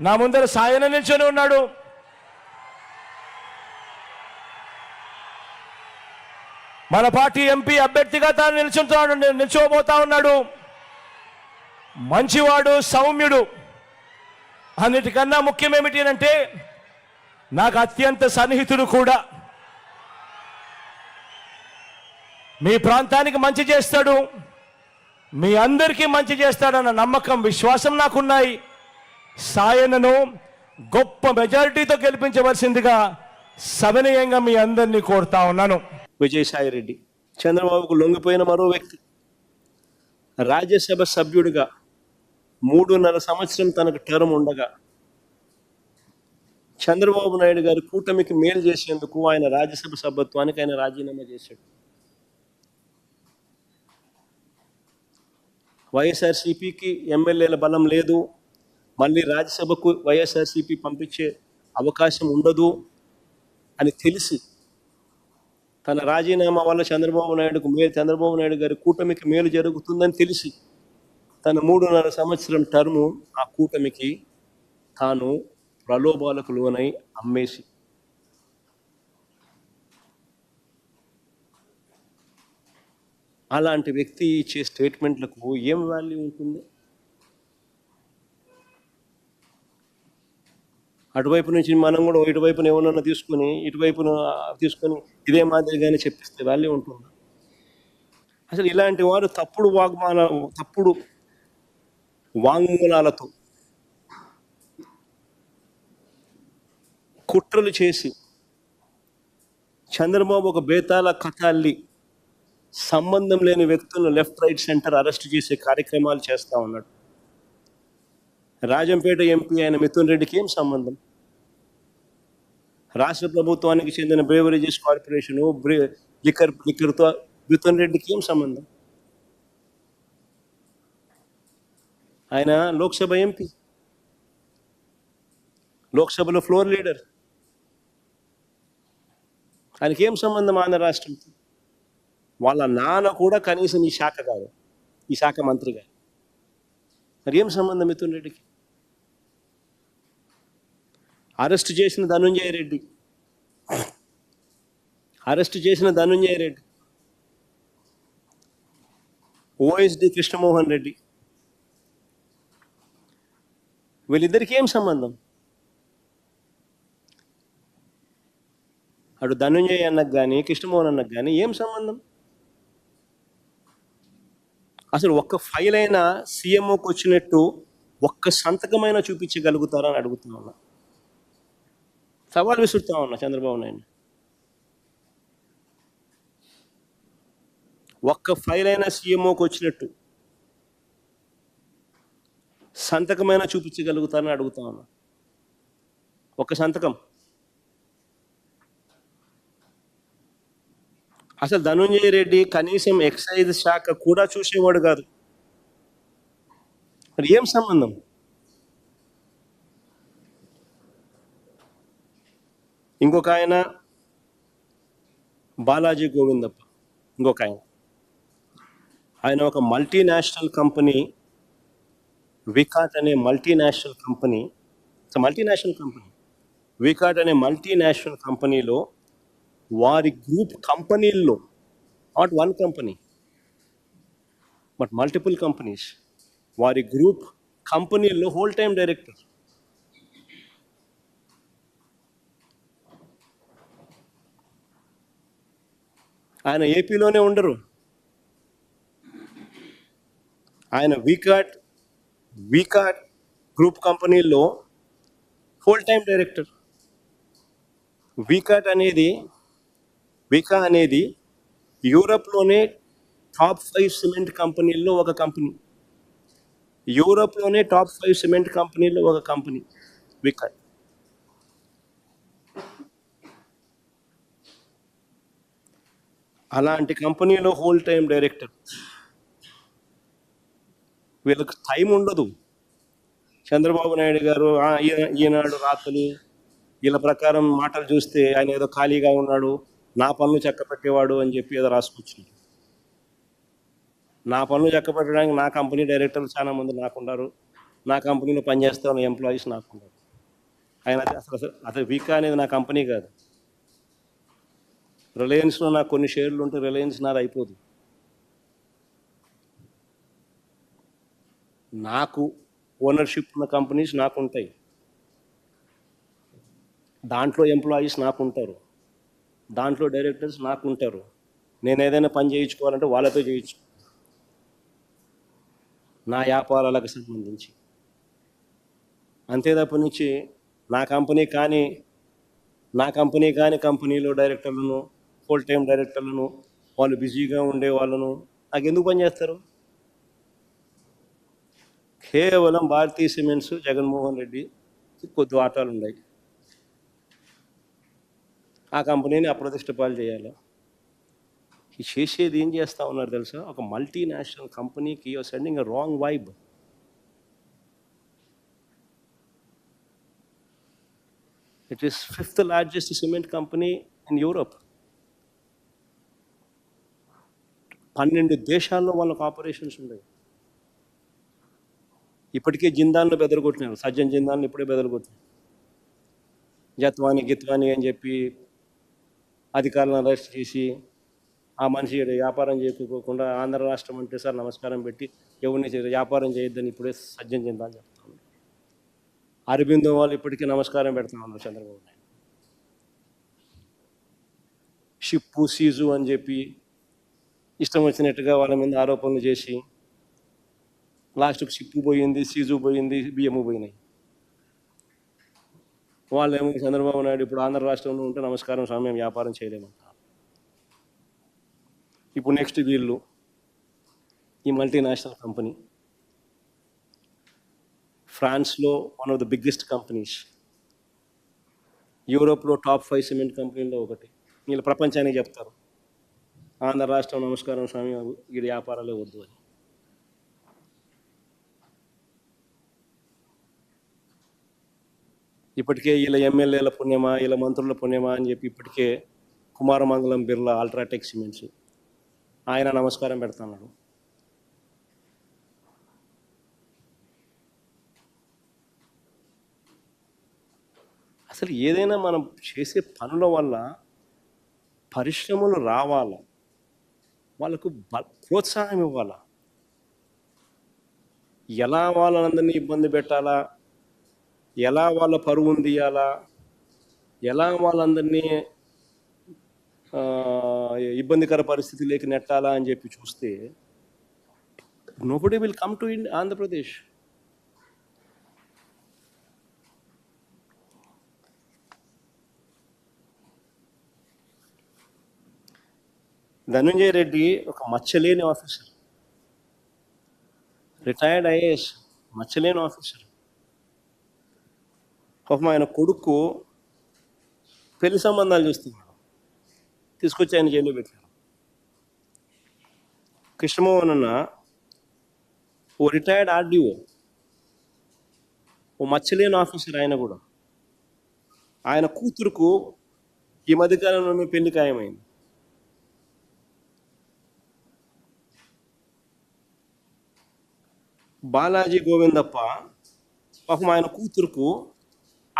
నా ముందర సాయన నిల్చొని ఉన్నాడు. మన పార్టీ ఎంపీ అభ్యర్థిగా తాను నిల్చుంటున్నాడు నిల్చోబోతా ఉన్నాడు. మంచివాడు సౌమ్యుడు. అన్నిటికన్నా ముఖ్యం ఏమిటి అంటే నాకు అత్యంత సన్నిహితుడు కూడా. మీ ప్రాంతానికి మంచి చేస్తాడు. మీ అందరికీ మంచి చేస్తాడన్న నమ్మకం విశ్వాసం నాకున్నాయి. సాయనను గొప్ప మెజారిటీతో గెలిపించవలసిందిగా సవినయంగా మీ అందరినీ కోరుతా ఉన్నాను. విజయసాయి రెడ్డి చంద్రబాబుకు లొంగిపోయిన మరో వ్యక్తి. రాజ్యసభ సభ్యుడిగా మూడున్నర సంవత్సరం తనకు టర్మ్ ఉండగా చంద్రబాబు నాయుడు గారి కూటమికి మేలు చేసేందుకు ఆయన రాజ్యసభ సభ్యత్వానికి ఆయన రాజీనామా చేశాడు. వైఎస్ఆర్సీపీకి ఎమ్మెల్యేల బలం లేదు. మళ్ళీ రాజ్యసభకు వైఎస్ఆర్సీపీ పంపించే అవకాశం ఉండదు అని తెలిసి తన రాజీనామా వల్ల చంద్రబాబు నాయుడుకు మేలు చంద్రబాబు నాయుడు గారి కూటమికి మేలు జరుగుతుందని తెలిసి తన మూడున్నర సంవత్సరం టర్ము ఆ కూటమికి తాను ప్రలోభాలకు లోనై అమ్మేసి అలాంటి వ్యక్తి ఇచ్చే స్టేట్మెంట్లకు ఏం వాల్యూ ఉంటుంది? అటువైపు నుంచి మనం కూడా ఇటువైపున ఏమన్నా తీసుకొని ఇటువైపున తీసుకొని ఇదే మాదిరిగానే చెప్పిస్తే వాల్యూ ఉంటుంది? అసలు ఇలాంటి వారు తప్పుడు వాగ్మాన తప్పుడు వాంగ్మూలాలతో కుట్రలు చేసి చంద్రబాబు ఒక బేతాల కథల్లి సంబంధం లేని వ్యక్తులను లెఫ్ట్ రైట్ సెంటర్ అరెస్ట్ చేసే కార్యక్రమాలు చేస్తూ ఉన్నాడు. రాజంపేట ఎంపీ అయిన మిథున్ రెడ్డికి ఏం సంబంధం? రాష్ట్ర ప్రభుత్వానికి చెందిన బ్రేవరేజెస్ కార్పొరేషను బ్రే లిక్కర్ లిక్కర్తో మిథున్ రెడ్డికి ఏం సంబంధం? ఆయన లోక్సభ ఎంపీ. లోక్సభలో ఫ్లోర్ లీడర్. ఆయనకి ఏం సంబంధం ఆంధ్ర రాష్ట్రంతో వాళ్ళ నాన్న కూడా కనీసం ఈ శాఖ కాదు ఈ శాఖ మంత్రి గారు. మరి ఏం సంబంధం మిథున్ రెడ్డికి? అరెస్ట్ చేసిన ధనుంజయ రెడ్డి. అరెస్ట్ చేసిన ధనుంజయ రెడ్డి. ఓఎస్డి కృష్ణమోహన్ రెడ్డి. వీళ్ళిద్దరికి ఏం సంబంధం? అటు ధనుంజయ్ అన్నకు కానీ కృష్ణమోహన్ అన్నకు కానీ ఏం సంబంధం? అసలు ఒక్క ఫైల్ అయినా సీఎంఓకి వచ్చినట్టు ఒక్క సంతకమైనా చూపించగలుగుతారని అడుగుతున్నా ఉన్నా. సవాల్ విసురుతా ఉన్నా చంద్రబాబు నాయుడు. ఒక్క ఫైల్ అయినా సీఎంఓకి వచ్చినట్టు. సంతకమైనా చూపించగలుగుతారని అడుగుతా ఉన్నా. ఒక్క సంతకం. అసలు ధనుంజయ రెడ్డి కనీసం ఎక్సైజ్ శాఖ కూడా చూసేవాడు కాదు. మరి ఏం సంబంధం? ఇంకొక ఆయన బాలాజీ గోవిందప్ప. ఇంకొక ఆయన. ఆయన ఒక మల్టీనేషనల్ కంపెనీ వికాట్ అనే multinational company multinational company Vicat అనే మల్టీనేషనల్ కంపెనీలో వారి గ్రూప్ కంపెనీల్లో not one company but multiple companies వారి గ్రూప్ కంపెనీల్లో హోల్ టైమ్ డైరెక్టర్ ఆయన ఏపీలోనే ఉండరు. ఆయన వీకాట్ వీకాట్ గ్రూప్ కంపెనీల్లో ఫుల్ టైం డైరెక్టర్ వీకాట్ అనేది వికా అనేది యూరప్లోనే టాప్ ఫైవ్ సిమెంట్ కంపెనీల్లో ఒక కంపెనీ యూరప్లోనే టాప్ ఫైవ్ సిమెంట్ కంపెనీల్లో ఒక కంపెనీ వికాట్ అలాంటి కంపెనీలో హోల్ టైం డైరెక్టర్ వీళ్ళకి టైం ఉండదు. చంద్రబాబు నాయుడు గారు ఈనాడు రాత్రులు వీళ్ళ ప్రకారం మాటలు చూస్తే ఆయన ఏదో ఖాళీగా ఉన్నాడు నా పనులు చక్కపెట్టేవాడు అని చెప్పి ఏదో రాసుకొచ్చింది. నా పనులు చక్కపెట్టడానికి నా కంపెనీ డైరెక్టర్లు చాలా మంది నాకున్నారు నా కంపెనీలో పనిచేస్తే ఉన్న ఎంప్లాయీస్ నాకున్నారు ఆయన అసలు అసలు అసలు వీకా అనేది నా కంపెనీ కాదు. రిలయన్స్లో నాకు కొన్ని షేర్లు ఉంటే రిలయన్స్ నాది అయిపోదు. నాకు ఓనర్షిప్ ఉన్న కంపెనీస్ నాకు ఉంటాయి దాంట్లో ఎంప్లాయీస్ నాకు ఉంటారు దాంట్లో డైరెక్టర్స్ నాకు ఉంటారు నేను ఏదైనా పని చేయించుకోవాలంటే వాళ్ళతో చేయించు. నా వ్యాపారాలకు సంబంధించి. అంతే తప్ప నుంచి నా కంపెనీ కానీ నా కంపెనీ కానీ కంపెనీలో డైరెక్టర్లను ఫుల్ టైం డైరెక్టర్లను వాళ్ళు బిజీగా ఉండే వాళ్ళను నాకు ఎందుకు పనిచేస్తారు కేవలం భారతీయ సిమెంట్స్ జగన్మోహన్ రెడ్డి కొద్ది వాటాలు ఉన్నాయి. ఆ కంపెనీని అప్రతిష్టపాలు చేయాలి. ఈ చేసేది ఏం చేస్తా ఉన్నారు తెలుసా? ఒక మల్టీనేషనల్ కంపెనీకి you are sending wrong vibe it is fifth largest cement company in Europe పన్నెండు దేశాల్లో వాళ్ళకు ఆపరేషన్స్ ఉన్నాయి. ఇప్పటికే జిందాన్లు బెదరగొట్టినారు సజ్జన్ జిందాన్లు ఇప్పుడే బెదరగొట్టినారు జత్వాని గిత్వాని అని చెప్పి అధికారులను అరెస్ట్ చేసి ఆ మనిషి వ్యాపారం చేయకోకుండా ఆంధ్ర రాష్ట్రం అంటే సార్ నమస్కారం పెట్టి ఎవరిని వ్యాపారం చేయొద్దని ఇప్పుడే సజ్జన్ అని చెప్తాను అరబిందో వాళ్ళు ఇప్పటికీ నమస్కారం పెడుతున్నారు చంద్రబాబు నాయుడు. షిప్పు సీజు అని చెప్పి ఇష్టం వచ్చినట్టుగా వాళ్ళ మీద ఆరోపణలు చేసి లాస్ట్కి షిప్పు పోయింది సీజు పోయింది బియ్యము పోయినాయి. వాళ్ళేమో చంద్రబాబు నాయుడు ఇప్పుడు ఆంధ్ర రాష్ట్రంలో ఉంటే నమస్కారం స్వామి వ్యాపారం చేయలేమంటారు ఇప్పుడు నెక్స్ట్ వీళ్ళు ఈ మల్టీనేషనల్ కంపెనీ ఫ్రాన్స్లో one of the biggest companies యూరోప్లో టాప్ ఫైవ్ సిమెంట్ కంపెనీల్లో ఒకటి. వీళ్ళు ప్రపంచానికి చెప్తారు ఆంధ్ర రాష్ట్రం నమస్కారం స్వామి ఈ వ్యాపారాలే వద్దు అని. ఇప్పటికే వీళ్ళ ఎమ్మెల్యేల పుణ్యమా వీళ్ళ మంత్రుల పుణ్యమా అని చెప్పి ఇప్పటికే కుమారమంగళం బిర్లా అల్ట్రాటెక్ సిమెంట్స్. ఆయన నమస్కారం పెడుతున్నాడు. అసలు ఏదైనా మనం చేసే పనుల వల్ల పరిశ్రమలు రావాలా? వాళ్ళకు బ- ప్రోత్సాహం ఇవ్వాలా? ఎలా వాళ్ళందరినీ ఇబ్బంది పెట్టాలా? ఎలా వాళ్ళ పరువును తీయాలా ఎలా వాళ్ళందరినీ ఇబ్బందికర ఇబ్బందికర పరిస్థితిలోకి నెట్టాలా అని చెప్పి చూస్తే nobody will come to in Andhra Pradesh Dhananjaya Reddy ఒక మచ్చలేని ఆఫీసర్. రిటైర్డ్ ఐఏఎస్ మచ్చలేని ఆఫీసర్. పాపం ఆయన కొడుకు పెళ్ళి సంబంధాలు చూస్తున్నాడు తీసుకొచ్చి ఆయన జైల్లో పెట్టారు. కృష్ణమోహన్ అన్న ఓ రిటైర్డ్ ఆర్డీఓ ఓ మచ్చలేని ఆఫీసర్ ఆయన కూడా. ఆయన కూతురుకు ఈ మధ్యకాలంలోనే పెళ్ళి ఖాయమైంది. బాలాజీ గోవిందప్ప పాపం ఆయన కూతురుకు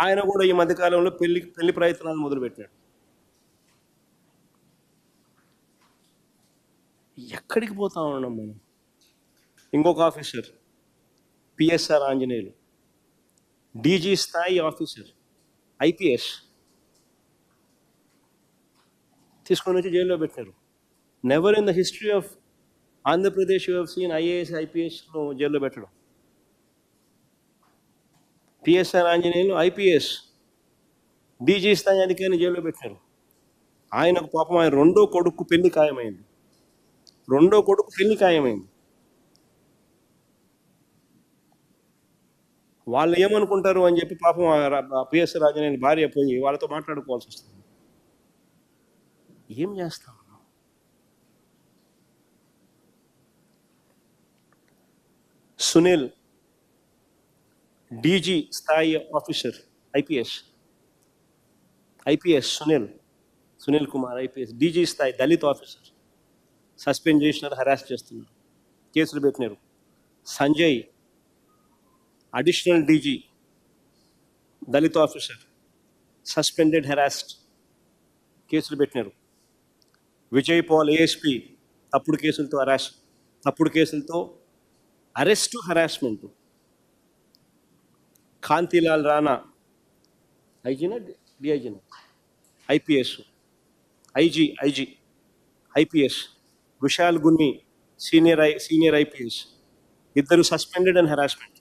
ఆయన కూడా ఈ మధ్యకాలంలో పెళ్ళి పెళ్ళి ప్రయత్నాలు మొదలుపెట్టాడు. ఎక్కడికి పోతా ఉన్నాం మనం? ఇంకొక ఆఫీసర్ పిఎస్ఆర్ ఆంజనేయులు. డీజీ స్థాయి ఆఫీసర్ ఐపీఎస్ తీసుకొని వచ్చి జైల్లో పెట్టారు. Never in the history of Andhra Pradesh you seen IAS ఐపీఎస్లో జైల్లో పెట్టడం. టిఎస్ఆర్ ఆంజనేయులు ఐపీఎస్ డీజీ స్థాయి అధికారిని జైల్లో పెట్టారు. ఆయనకు పాపం ఆయన రెండో కొడుకు పెళ్ళి ఖాయమైంది. రెండో కొడుకు పెళ్ళి ఖాయమైంది. వాళ్ళు ఏమనుకుంటారు అని చెప్పి పాపం పిఎస్ రాజనేని భార్య పోయి వాళ్ళతో మాట్లాడుకోవాల్సి వస్తుంది. ఏం చేస్తాం సునీల్ డీజీ స్థాయి officer IPS. IPS Sunil Sunil Kumar IPS. DG స్థాయి దళిత్ ఆఫీసర్. సస్పెండ్ చేసినారు హరాస్ చేస్తున్నారు. కేసులు పెట్టినారు. సంజయ్ అడిషనల్ డీజీ దళిత ఆఫీసర్. సస్పెండెడ్ హెరాస్డ్ కేసులు పెట్టినారు. విజయ్ పాల్ ఏఎస్పి తప్పుడు కేసులతో హరాస్ తప్పుడు కేసులతో అరెస్టు హరాస్మెంటు. కాంతిలాల్ రాణా. ఐజీనా? డిఐజీనా? IPS. IG IG. IPS. Vishal Gunni senior I senior IPS. ఇద్దరు సస్పెండెడ్ అండ్ హెరాస్మెంట్.